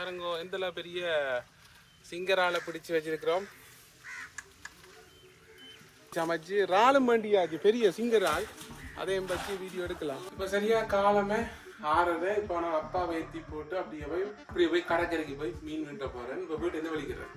பாருங்க எந்தல பெரிய சிங்கரால பிடிச்சு வச்சிருக்கிறோம். சமைச்சு ராலும் வண்டியாச்சு பெரிய சிங்கரால். அதையும் பற்றி வீடியோ எடுக்கலாம். இப்போ சரியா காலமே ஆறரை இப்போ நான் அப்பா ஏற்றி போட்டு அப்படியே போய் அப்படியே போய் கடற்கரைக்கு போய் மீன் வெட்ட போறேன். இப்போ போயிட்டு என்ன வலிக்கிறேன்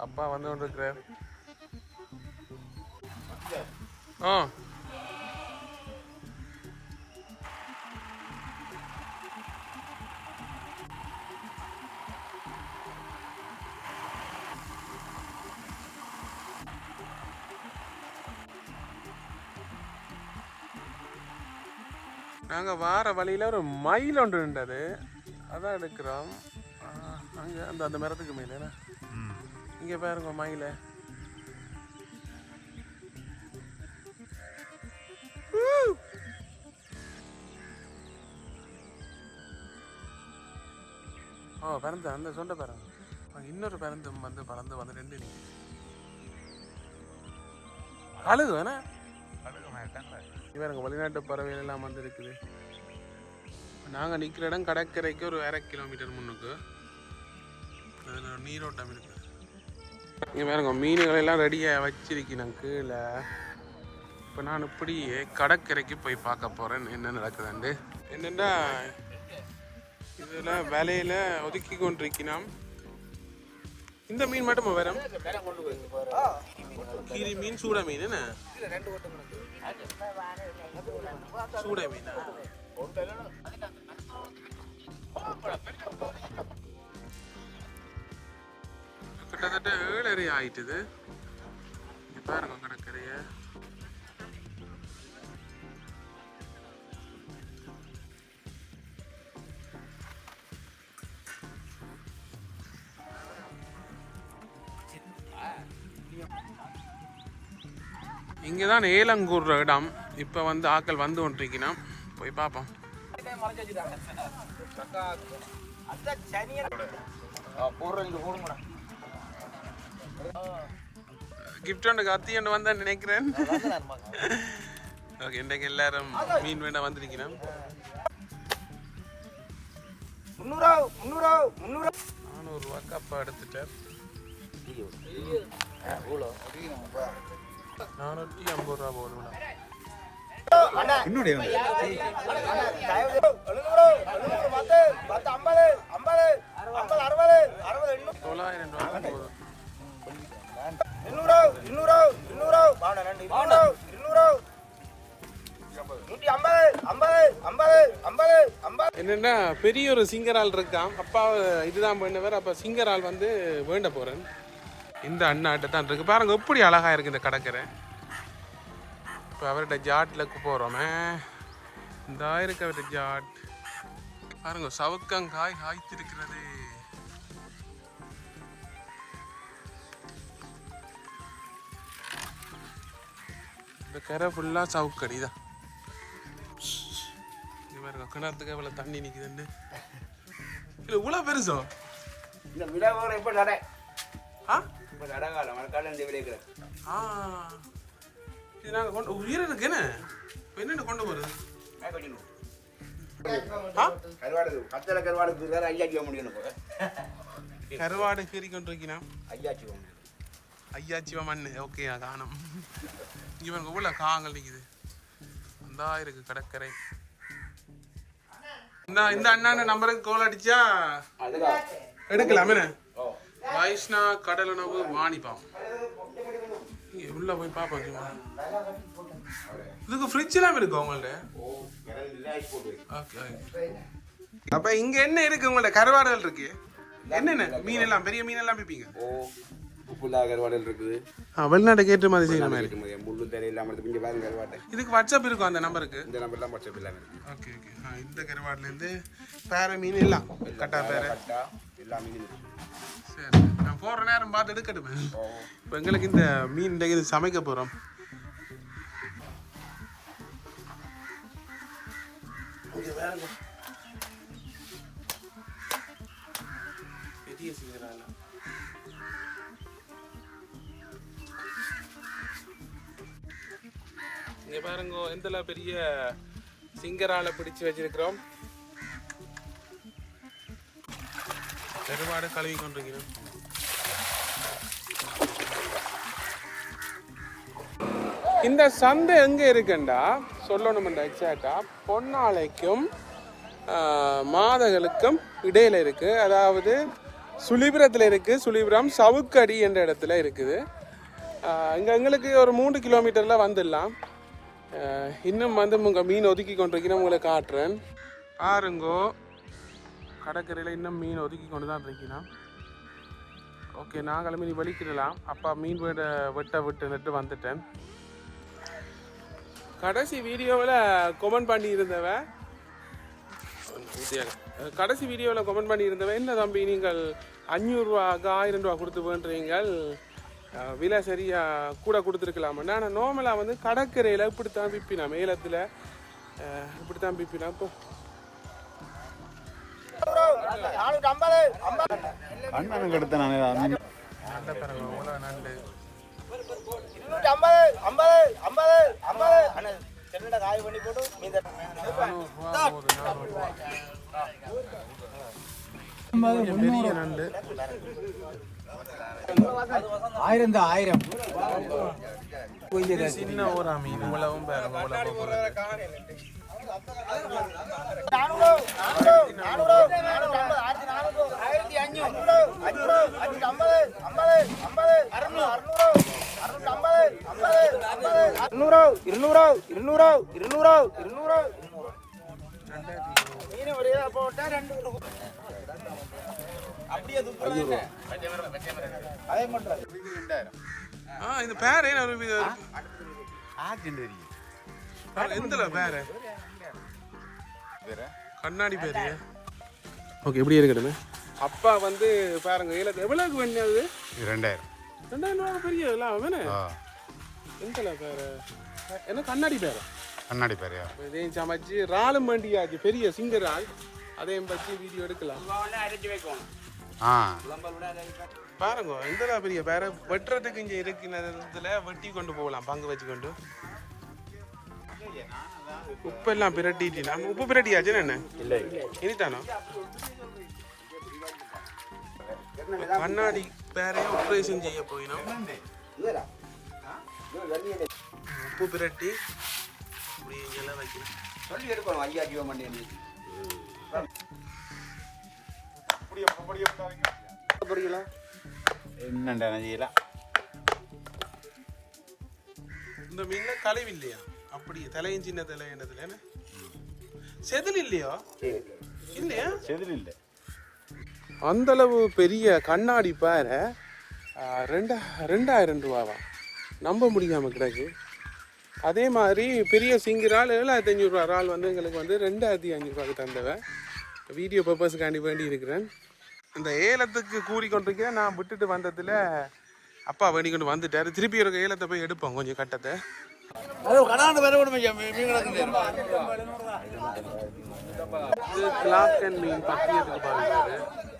அப்பா வந்து கொண்டிருக்கிறார். ஆ. நாங்கள் வார வழியில் ஒரு மயில் ஒன்று நின்றது. அதான் எடுக்கிறோம். அங்கே அந்த அந்த மரத்துக்கு மேலே என்ன? இங்க பாருங்க மயில. ஓ பறந்து அந்த சொண்ட பாருங்க இன்னொரு பறந்து வந்து பறந்து வந்து ரெண்டு நிக்குது. அழுது வேணா. இவருங்க வெளிநாட்டு பறவைகள் எல்லாம் வந்து இருக்குது நாங்க நிற்கிற இடம் கடற்கரைக்கு ஒரு அரை கிலோமீட்டர் முன்னுக்கு. அதில் நீரோட்டம் இருக்குது இங்கே பாருங்க மீன்களெல்லாம் ரெடியாக வச்சிருக்கேன் கீழே. இப்போ நான் இப்படியே கடற்கரைக்கு போய் பார்க்க போகிறேன் என்ன நடக்குதுண்டு? என்னென்னா இதில் வேலையில் ஒதுக்கி கொண்டிருக்கிறோம். இந்த மீன் மட்டும் வரும் கீரி மீன் சூட மீன் என்ன? சூட மீன்? கிட்டத்தட்ட ஏழரை ஆயிட்டுது. இங்க பாருங்க கடற்கரைய இங்கதான் ஏலங்கூர் இடம். இப்ப வந்து ஆக்கள் வந்து கொண்டிருக்கணும் போய் பார்ப்போம். கிஃப்ட் ஒன்று கத்தி ஒன்று வந்தேன் நினைக்கிறேன். ஓகே இன்றைக்கு எல்லாரும் மீன் வேண்டாம் வந்திருக்கிறோம். முந்நூறா முந்நூறா முந்நூறா நானூறுரூவா கப்பா எடுத்துட்டார் நானூற்றி ஐம்பது ரூபா அறுபது எண்ணூறு. தொள்ளாயிரம் ரூபா போதும் எண்ணூறு எண்ணூறு எண்ணூறு பாவனை ரெண்டு இருநூறு இருநூறு. நூற்றி ஐம்பது ஐம்பது ஐம்பது ஐம்பது ஐம்பது. என்னன்னா பெரிய ஒரு சிங்கரால் இருக்கான் அப்பா இதுதான் பண்ணவர். அப்போ சிங்கரால் வந்து வேண்ட போறேன். இந்த அண்ணாட்ட தான் இருக்கு. பாருங்க எப்படி அழகா இருக்கு இந்த கடற்கரை. இப்போ அவர்கிட்ட ஜாட்டில் போகிறோமே இந்த இருக்கு அவர்கிட்ட ஜாட். பாருங்க சவுக்கங்காய் காய்த்திருக்கிறது. இந்த கரை ஃபுல்லாக சவுக்கடி தான் இங்க பாருங்க கிணத்துக்கு எவ்வளோ தண்ணி நிற்குதுன்னு இல்லை இவ்வளோ பெருசோ? இந்த விடவோட இப்போ நட. ஆ? இப்போ நடகாலம் மழைக்காலம் இந்த விளைக்கிறேன் ஆ. இது நாங்கள் கொண்டு உயிர் இருக்கு என்ன? இப்போ என்னென்ன கொண்டு போகிறது கருவாடு கருவாடு கருவாடு கீறி கொண்டு இருக்கணும் ஐயாச்சி முடியும். ஐயாச்சிவா மண்ணு. ஓகே காணும் இங்கே பாருங்க உள்ள காங்கள் நிற்குது அந்த இருக்கு கடற்கரை. இந்த இந்த அண்ணான நம்பருக்கு கோல் அடிச்சா எடுக்கலாம் வைஷ்ணா கடலுணவு வாணிபம். இங்க உள்ள போய் பாப்போம் சும்மா இதுக்கு ஃப்ரிட்ஜ் எல்லாம் இருக்கு உங்கள்ட்ட? ஓகே அப்ப இங்க என்ன இருக்கு உங்கள்ட்ட? கருவாடுகள் இருக்கு. என்னென்ன? மீன் எல்லாம் பெரிய மீன் எல்லாம் பிப்பீங்க உப்புல்லா கருவாடல் இருக்குது. வெளிநாட்டுக்கு ஏற்ற மாதிரி. செய்யற மாதிரி முள்ளு தரை இல்லாமல் இருக்கு இங்கே பாருங்க கருவாட்டை. இதுக்கு வாட்ஸ்அப் இருக்கும் அந்த நம்பருக்கு? இந்த நம்பர்லாம் வாட்ஸ்அப் இல்லாமல் இருக்கு. Okay okay. ஆ இந்த கருவாடுல இருந்து பேர மீன் எல்லாம் கட்டா பேர கட்டா எல்லா மீனும் சரி நான் போற நேரம் பார்த்து எடுக்கட்டுமே. இப்போ எங்களுக்கு இந்த மீன் இது சமைக்க போகிறோம் பாருங்க பெரிய சிங்கரால இங்கே பாருங்க எந்தல பெரிய சிங்கரால பிடிச்சு வச்சிருக்கிறோம். பெருமாடு கழுவி கொண்டிருக்கிறோம். இந்த சந்தை எங்க இருக்குண்டா? சொல்லணும்டா எக்ஸாக்டா பொன்னாலைக்கும் மாதங்களுக்கும் மாதகளுக்கும் இடையில இருக்கு. அதாவது சுழிபுரத்தில் இருக்கு. சுழிபுரம் சவுக்கடி என்ற இடத்துல இருக்குது. இங்கே எங்களுக்கு ஒரு மூன்று கிலோமீட்டரில் வந்துடலாம். இன்னும் வந்து உங்க மீன் ஒதுக்கி கொண்டிருக்கிறேன் உங்களை காட்டுறேன். பாருங்கோ. கடற்கரையில் இன்னும் மீன் ஒதுக்கி கொண்டு தான் இருக்கிறோம் ஓகே நாங்களும் மீன் வெளிக்கிடலாம் அப்பா மீன் வெட்ட வெட்ட விட்டு வந்துட்டேன். கடைசி வீடியோவில் கமெண்ட் பண்ணியிருந்தவன் கடைசி வீடியோவில் கமெண்ட் பண்ணியிருந்தவன் என்ன தம்பி நீங்கள் அஞ்சூறுரூவாக்கு ஆயிரம் ரூபா கொடுத்து வேண்டுறீங்கள்? விலை சரியா கூட கொடுத்துருக்கலாமா நான் நார்மலாக வந்து கடற்கரையில் இப்படி தான் விற்பினா மேலத்தில் இப்படி தான் விற்பினா இப்போ நானூற்றி ஐம்பது ஐம்பது அண்ணனுக்கு எடுத்த நான் காய் பண்ணி போட்டு பெரிய நண்டு. ஆயிரம் தான் ஆயிரம் சின்ன ஊரா மீன் ஐம்பது ஆயிரத்தி அஞ்சூறு அஞ்சூறு அஞ்சூற்றி ஐம்பது ஐம்பது ஐம்பது அறுநூறு அறுநூறு இருநூறு இருநூறு இருநூறு இருநூறு மீன் ஒரு போட்டா ரெண்டு ஆ இந்த பேர் என்ன இது- பாரு, எந்தல பேரு? வேற? கண்ணாடி பேரு ஓகே எப்படி இருக்கட்டுமே. அப்பா வந்து பாருங்க ஏலத்து எவ்வளவுக்கு வேண்டியது ரெண்டாயிரம். ரெண்டாயிரம் ரூபா பெரிய எல்லாம் வேணே ஆ. எந்தல பேரு? என்ன கண்ணாடி பேரு? கண்ணாடி பேரையா? இதையும் சமைச்சு ராலும் வண்டியாச்சு பெரிய சிங்கர் ஆள். அதையும் பற்றி வீடியோ எடுக்கலாம். ஆ. பாருங்க எந்தல பெரிய பேர? வெட்டுறதுக்கு இங்கே இருக்கிறதுல வெட்டி கொண்டு போகலாம் பங்கு வச்சு கொண்டு உப்பெல்லாம் பிரட்டிட்டு நம்ம உப்பு பிரட்டியாச்சு என்ன? இனிதானோ கண்ணாடி பேரையே ஆப்ரேஷன் செய்ய போயினோம். உப்பு பிரட்டி இப்படி வைக்கணும். சொல்லி எடுக்கணும் ஐயா ஜீவ மணி என்னண்டா செய்யலாம் இந்த மீன்ல கழிவு இல்லையா? அப்படி தலையும் சின்ன தலை என்னதுல என்ன? செதில் இல்லையா? இல்லையா? செதில் இல்லை. அந்த அளவு பெரிய கண்ணாடி பாரு ரெண்டா ரெண்டாயிரம் ரூபாவா? நம்ப முடியாம கிடக்கு. அதே மாதிரி பெரிய சிங்கிரால் ஏழாயிரத்தி அஞ்சூறுரூவா இறால் வந்து எங்களுக்கு வந்து ரெண்டாயிரத்தி அஞ்சூறுரூவாக்கு தந்தவன். வீடியோ பர்பஸ்க்காண்டி வேண்டி இருக்கிறேன் அந்த ஏலத்துக்கு கூறி கொண்டிருக்கிறேன் நான் விட்டுட்டு வந்ததில் அப்பா வேண்டி கொண்டு வந்துட்டார். திருப்பி ஒரு ஏலத்தை போய் எடுப்போம் கொஞ்சம் கட்டத்தை. இது கிளாக் அண்ட் மீன் பத்தியத்துக்கு பாருங்க.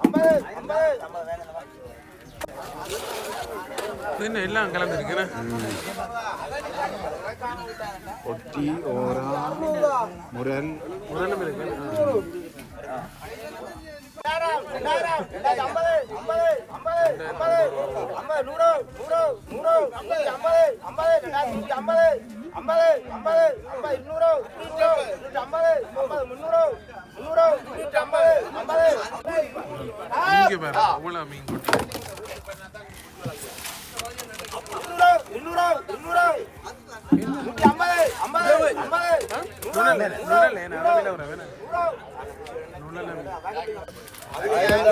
ஐம்பது ஐம்பது என்ன எல்லாம் கலந்துருக்குறேன் ஒட்டி ஓரா முரல் உடலும் இருக்கு அவ்வளோ மீன் கொட்டு நூலல நூலல நூலல நூலல நுழல் என்ன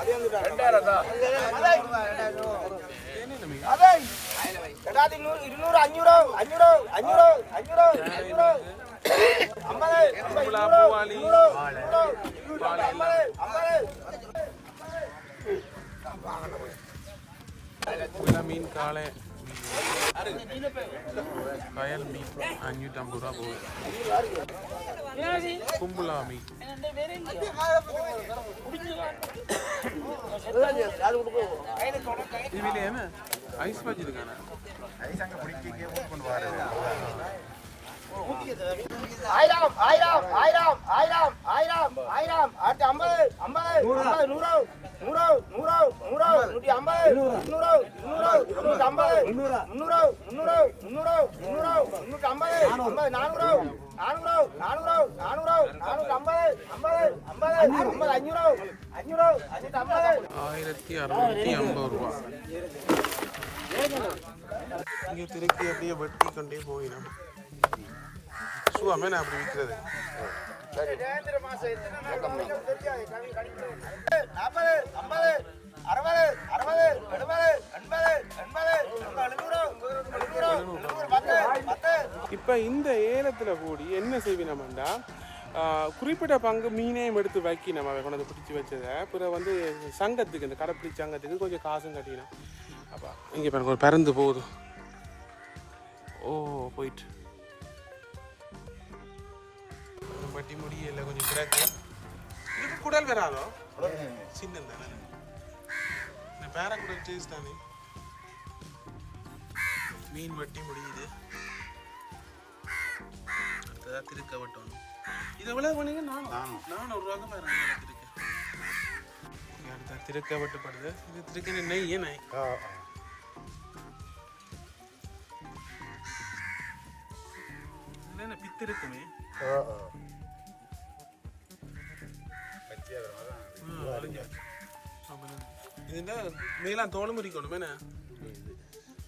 அளவில் வர வேணாம் நுழல் அதை ரெண்டாயிரத்தி இருநூறு இருநூறு அஞ்சூறு அஞ்சூறு அஞ்சூறு ஐம்பது ஐம்பது ஐம்பது ஐம்பது மீன் கயல் மீன் அஞ்சூற்றம்பது ரூபா போகுது கும்பலா மீன் இது வெளியே என்ன ஐஸ் வச்சிருக்கானே ஆயிரம் ஆயிரம் ஆயிரம் ஆயிரம் ஆயிரம் ஆயிரம் அடுத்து ஐம்பது ஐம்பது ஐம்பது நூறு. நூறு நூறு நூறு நூற்றி ஐம்பது முந்நூறு. முந்நூறு முந்நூற்றி ஐம்பது முந்நூறு. முந்நூறு முந்நூறு முந்நூறு முந்நூற்றி ஐம்பது ஐம்பது நானூறு நானூறு நானூறு நானூறு நானூற்றி ஐம்பது ஐம்பது ஐம்பது ஐம்பது அஞ்சூறு அஞ்சூறு அஞ்சூற்றி ஐம்பது. ஆயிரத்தி அறுநூத்தி ஐம்பது ரூபா. இங்கே திருக்கி அப்படியே வெட்டி கொண்டே போயிடும். சுவாமே நான் அப்படி விற்கிறது நாற்பது ஐம்பது அறுபது அறுபது எழுபது எண்பது எண்பது இப்போ இந்த ஏலத்தில் கூடி என்ன செய்வினோம்டா? குறிப்பிட்ட பங்கு மீனையும் எடுத்து வைக்கி நம்ம கொண்டு பிடிச்சி வச்சதை. பிறகு வந்து சங்கத்துக்கு இந்த கடைப்பிடி சங்கத்துக்கு கொஞ்சம் காசும் கட்டினோம். அப்போ இங்கே பாருங்க ஒரு பறந்து போகுது. ஓ போயிட்டு. பட்டி முடியல கொஞ்சம் கிடக்கு இதுக்கு குடல் வராதோ சின்ன தானே இந்த பேரக்குடல் டேஸ்ட் தானே மீன் வட்டி முடியுது அடுத்ததா திருக்க வட்டணும் இது எவ்வளவு பண்ணீங்க நானும் நானூறு ரூபாய்க்கு பாருங்க திருக்க இங்க அடுத்த திருக்க வட்டுப்படுது இது திருக்க நெய் ஏன் நெய் என்ன பித்து இருக்குமே தோல் முறிக்கணும் என்ன?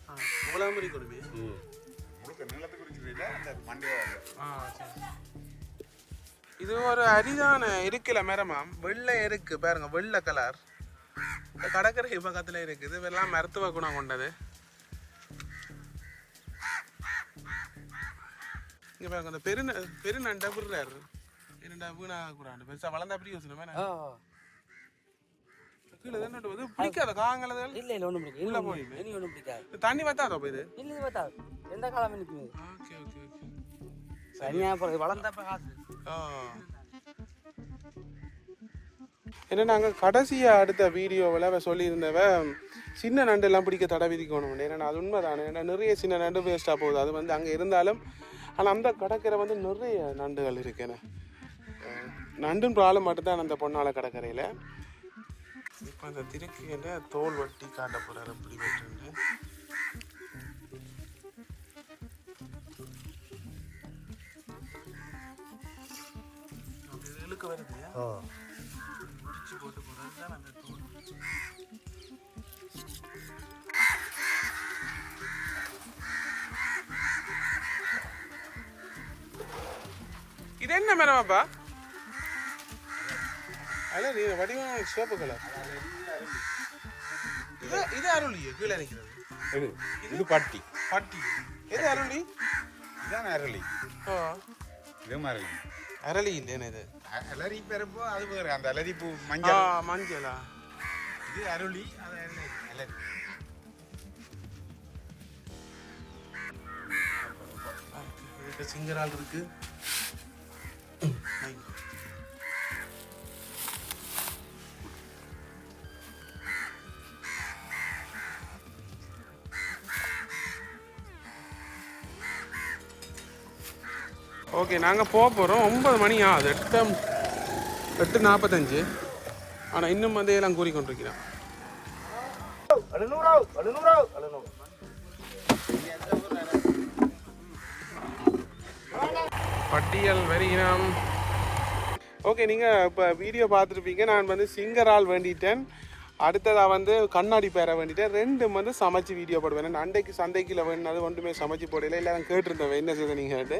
ஆ. இவ்வளவு முறிக்கணுமே. ஆ சரி. இது ஒரு அரிதான இருக்குல மரமாம் வெள்ளை இருக்கு பாருங்க வெள்ளை கலர். இந்த கடற்கரை பக்கத்துல இருக்குது. இதெல்லாம் மருத்துவ குணம் கொண்டது. இங்க பாருங்க அந்த பெரு பெருநண்டை விடுறாரு பெருண்டா வீணாக கூடாது பெருசா வளர்ந்தா அப்படி யோசனை கீழே தானே வந்து பிடிக்காத காங்களதுகள் இல்ல இல்ல ஒண்ணும் பிடிக்காது. இனி ஒண்ணும் தண்ணி வத்தாதோ அப்ப இது? இல்ல இது பார்த்தா எந்த காலம் நிக்குது. Okay okay okay. சரியா போறது வளர்ந்தப்ப காசு. ஆ. ஏன்னா நாங்கள் கடைசியாக அடுத்த வீடியோவில் சொல்லியிருந்தவ சின்ன நண்டு எல்லாம் பிடிக்க தடை விதிக்கணும் ஏன்னா அது உண்மைதானே? ஏன்னா நிறைய சின்ன நண்டு வேஸ்ட்டாக போகுது. அது வந்து அங்கே இருந்தாலும் ஆனால் அந்த கடற்கரை வந்து நிறைய நண்டுகள் இருக்குன்னு நண்டுன்னு ப்ராப்ளம் மட்டும்தான் அந்த பொன்னால கடற்கரையில். இப்போ அந்த திருக்கின்ற தோல் வட்டி காட்ட போகிறார் அப்படி இழுக்க வருது. முடிச்சு போட்டு போகிறது தான் அந்த தோல். இது என்ன மரமாப்பா அல்ல நீ வடிவம் சிவப்பு கலர் இது இது அருளி கீழே நிற்கிறது இது இது பட்டி. பட்டி. எது அருளி? இதான் அரளி. ஓ இது அரளி. அரளி இல்லைன்னு இது அலரி பெறப்போ அது வேறு. அந்த அலரி பூ மஞ்சள். மஞ்சளா? இது அருளி அது அலரி சிங்கரால் இருக்கு. ஓகே நாங்கள் போக போகிறோம் ஒன்பது மணி ஆகுது. எட்டு எட்டு நாற்பத்தஞ்சு ஆனால் இன்னும் வந்து எல்லாம் கூறிக்கொண்டிருக்கிறோம் பட்டியல் வரிகினம் ஓகே நீங்கள் இப்போ வீடியோ பார்த்துருப்பீங்க. நான் வந்து சிங்கரால் வேண்டிட்டேன். அடுத்ததாக வந்து கண்ணாடி பேர வேண்டிட்டேன். ரெண்டும் வந்து சமைச்சு வீடியோ போடுவேன். நான் அன்றைக்கு சந்தைக்குள்ள வேணுனது ஒன்றுமே சமைச்சு போடல. இல்லை நான் கேட்டிருந்தேன் என்ன செய்த நீங்கள் கேட்டு.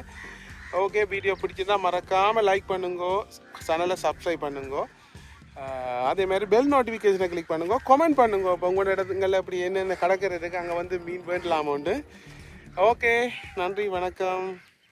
ஓகே வீடியோ பிடிச்சிருந்தா மறக்காமல் லைக் பண்ணுங்கோ. சேனலை சப்ஸ்கிரைப் பண்ணுங்கோ. அதே மாதிரி பெல் நோட்டிஃபிகேஷனை கிளிக் பண்ணுங்க. கமெண்ட் பண்ணுங்க. இப்போ உங்களோட இடத்துங்களில் அப்படி என்னென்ன கடற்கரை இருக்குது அங்கே வந்து மீன் வேண்டலாமோண்டு ஓகே நன்றி வணக்கம்.